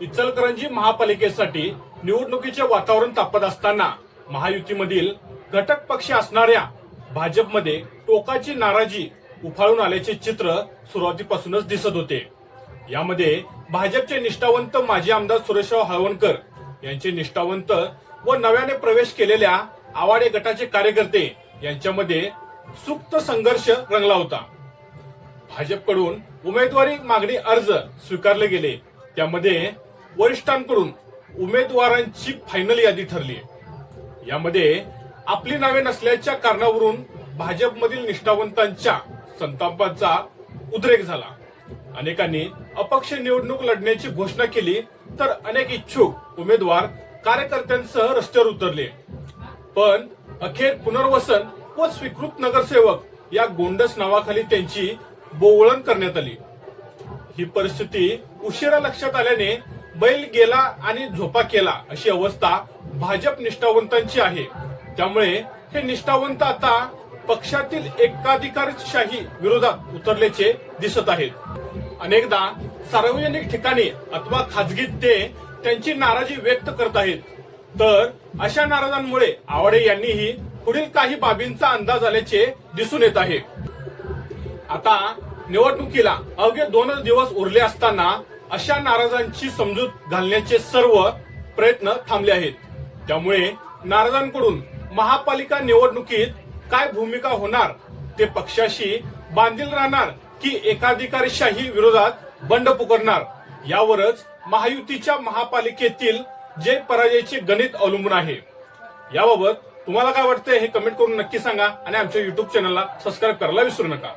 इचलकरंजी महापालिकेसाठी निवडणुकीचे वातावरण तापत असताना महायुतीमधील घटक पक्ष असणाऱ्या भाजपमध्ये टोकाची नाराजी उफाळून आल्याचे चित्र सुरुवातीपासूनच दिसत होते. यामध्ये भाजपचे निष्ठावंत माजी आमदार सुरेशराव हळवणकर यांचे निष्ठावंत व नव्याने प्रवेश केलेल्या आवाडे गटाचे कार्यकर्ते यांच्यामध्ये सुप्त संघर्ष रंगला होता. भाजपकडून उमेदवारी मागणी अर्ज स्वीकारले गेले. त्यामध्ये वरिष्ठांकडून उमेदवारांची फायनल यादी ठरली यामध्ये आपली नावे नसल्याच्या कारणावरून भाजपमधील निष्ठावंतांच्या संतापाचा उद्रेक झाला. अनेकांनी अपक्ष निवडणूक लढण्याची घोषणा केली तर अनेक इच्छुक उमेदवार कार्यकर्त्यांसह रस्त्यावर उतरले. पण अखेर पुनर्वसन व स्वीकृत नगरसेवक या गोंडस नावाखाली त्यांची बोवळण करण्यात आली. ही परिस्थिती उशिरा लक्षात आल्याने बैल गेला आणि झोपा केला अशी अवस्था भाजप निष्ठावंतांची आहे. त्यामुळे हे निष्ठावंत आता पक्षातील एकाधिकारशाही विरोधात उतरल्याचे दिसत आहेत. अनेकदा सार्वजनिक ठिकाणी अथवा खाजगीत ते त्यांची नाराजी व्यक्त करत आहेत. तर अशा नाराजांमुळे आवडे यांनीही पुढील काही बाबींचा अंदाज आल्याचे दिसून येत आहे. आता निवडणुकीला अवघे दोनच दिवस उरले असताना अशा नाराजांची समजूत घालण्याचे सर्व प्रयत्न थांबले आहेत. त्यामुळे नाराजांकडून महापालिका निवडणुकीत काय भूमिका होणार ते पक्षाशी बांधील राहणार की एकाधिकारशाही विरोधात बंड पुकारणार यावरच महायुतीच्या महापालिकेतील जय पराजयाचे गणित अवलंबून आहे. याबाबत तुम्हाला काय वाटतंय हे कमेंट करून नक्की सांगा आणि आमच्या युट्यूब चॅनलला सबस्क्राईब करायला विसरू नका.